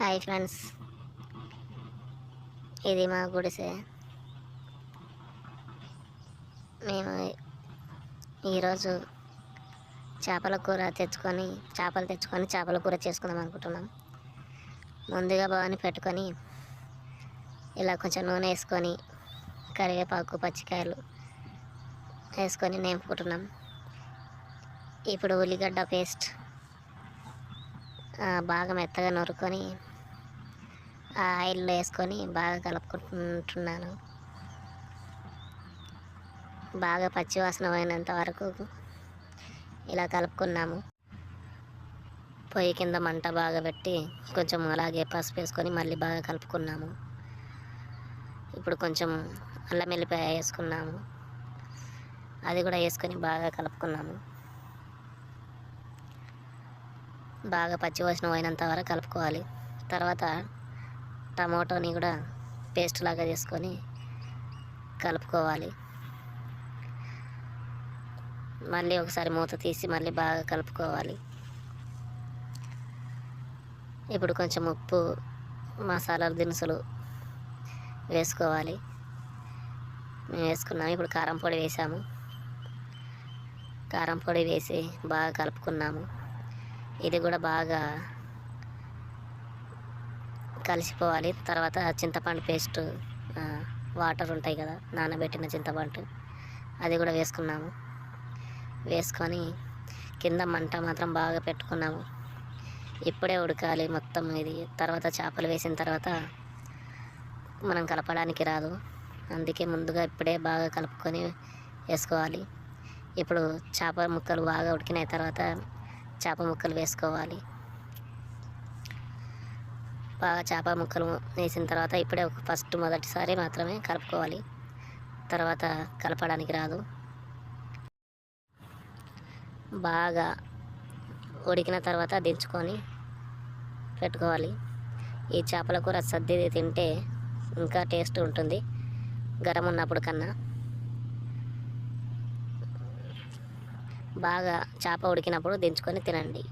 Hi friends. ఇది మా గుడిసె. మేము ఈరోజు చేపల కూర తెచ్చుకొని చేపలు తెచ్చుకొని చేపల కూర చేసుకుందాం అనుకుంటున్నాం. ముందుగా బాగాని పెట్టుకొని ఇలా కొంచెం నూనె వేసుకొని కరివేపాకు పచ్చికాయలు వేసుకొని నేంపుకుంటున్నాం. ఇప్పుడు ఉల్లిగడ్డ పేస్ట్ బాగా మెత్తగా నూరుకొని ఆ ఆయిల్లో వేసుకొని బాగా కలుపుకుంటున్నాను. బాగా పచ్చివాసన పోయినంత వరకు ఇలా కలుపుకున్నాము. పొయ్యి కింద మంట బాగా పెట్టి కొంచెం అలాగే పసుపు వేసుకొని మళ్ళీ బాగా కలుపుకున్నాము. ఇప్పుడు కొంచెం అల్లం వెల్లిపాయ వేసుకున్నాము. అది కూడా వేసుకొని బాగా కలుపుకున్నాము. బాగా పచ్చివాసన పోయినంత వరకు కలుపుకోవాలి. తర్వాత టమాటోని కూడా పేస్ట్ లాగా చేసుకొని కలుపుకోవాలి. మళ్ళీ ఒకసారి మూత తీసి మళ్ళీ బాగా కలుపుకోవాలి. ఇప్పుడు కొంచెం ఉప్పు మసాలా దినుసులు వేసుకోవాలి. మేము వేసుకున్నాము. ఇప్పుడు కారం పొడి వేసాము. కారం పొడి వేసి బాగా కలుపుకున్నాము. ఇది కూడా బాగా కలిసిపోవాలి. తర్వాత చింతపండు పేస్ట్ వాటర్ ఉంటాయి కదా నానబెట్టిన చింతపండు అది కూడా వేసుకున్నాము. వేసుకొని కింద మంట మాత్రం బాగా పెట్టుకున్నాము. ఇప్పుడే ఉడకాలి మొత్తం ఇది. తర్వాత చేపలు వేసిన తర్వాత మనం కలపడానికి రాదు. అందుకే ముందుగా ఇప్పుడే బాగా కలుపుకొని వేసుకోవాలి. ఇప్పుడు చేప ముక్కలు బాగా ఉడికిన తర్వాత చేప ముక్కలు వేసుకోవాలి. బాగా చేప ముక్కలు వేసిన తర్వాత ఇప్పుడే ఒక ఫస్ట్ మొదటిసారి మాత్రమే కలుపుకోవాలి. తర్వాత కలపడానికి రాదు. బాగా ఉడికిన తర్వాత దించుకొని పెట్టుకోవాలి. ఈ చేపల కూర సర్ది తింటే ఇంకా టేస్ట్ ఉంటుంది. గరం ఉన్నప్పుడు కన్నా. బాగా చేప ఉడికినప్పుడు దించుకొని తినండి.